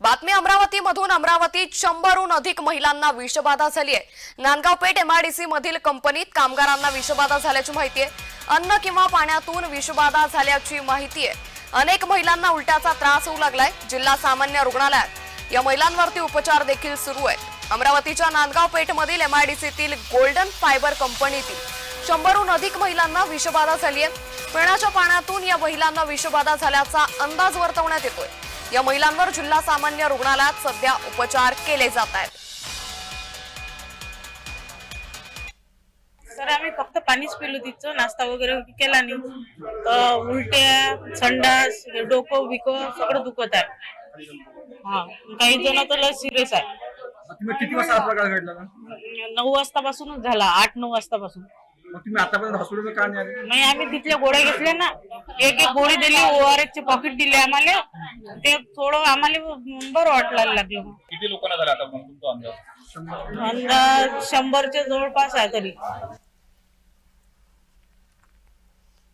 बातमी अमरावतीमधून. अमरावतीत शंभरहून अधिक महिलांना विषबाधा झाली आहे. नांदगाव पेठ एमआयडीसी मधील कंपनीत कामगारांना विषबाधा झाल्याची माहिती आहे. अन्न किंवा पाण्यातून विषबाधा झाल्याची माहिती आहे. अनेक महिलांना उलट्याचा त्रास होऊ लागलाय. जिल्हा सामान्य रुग्णालयात. या महिलांवरती उपचार देखील सुरू आहेत. अमरावतीच्या नांदगाव पेठमधील एमआयडीसीतील गोल्डन फायबर कंपनीतील शंभरहून अधिक महिलांना विषबाधा झाली आहे. पिण्याच्या पाण्यातून या महिलांना विषबाधा झाल्याचा अंदाज वर्तवण्यात येतोय. या महिलांवर जिल्हा सामान्य रुग्णालयात सध्या उपचार केले जात आहेत. सर आम्ही फक्त पाणीच पिलो तिचं नाश्ता वगैरे केला नाही. तर उलट्या संडास डोकं बिकं सगळं दुखत आहे. हा काही जण तर लस सिरियस आहे किती वाजता प्रकार घडला? ना नऊ वाजतापासूनच झाला आठ नऊ वाजतापासून. मग तुम्ही आतापर्यंत हॉस्पिटल का नाही आले? नाही आम्ही तिथल्या गोळ्या घेतल्या ना. एक एक गोळी दिली ओआरएस चे पॉकेट दिले आम्हाला. ते थोडं आम्हाला बरं वाटायला लागलं. किती लोकांना झाला आता मग तुमचा अंदाज? अंदाज शंभरच्या जवळपास आहे तरी.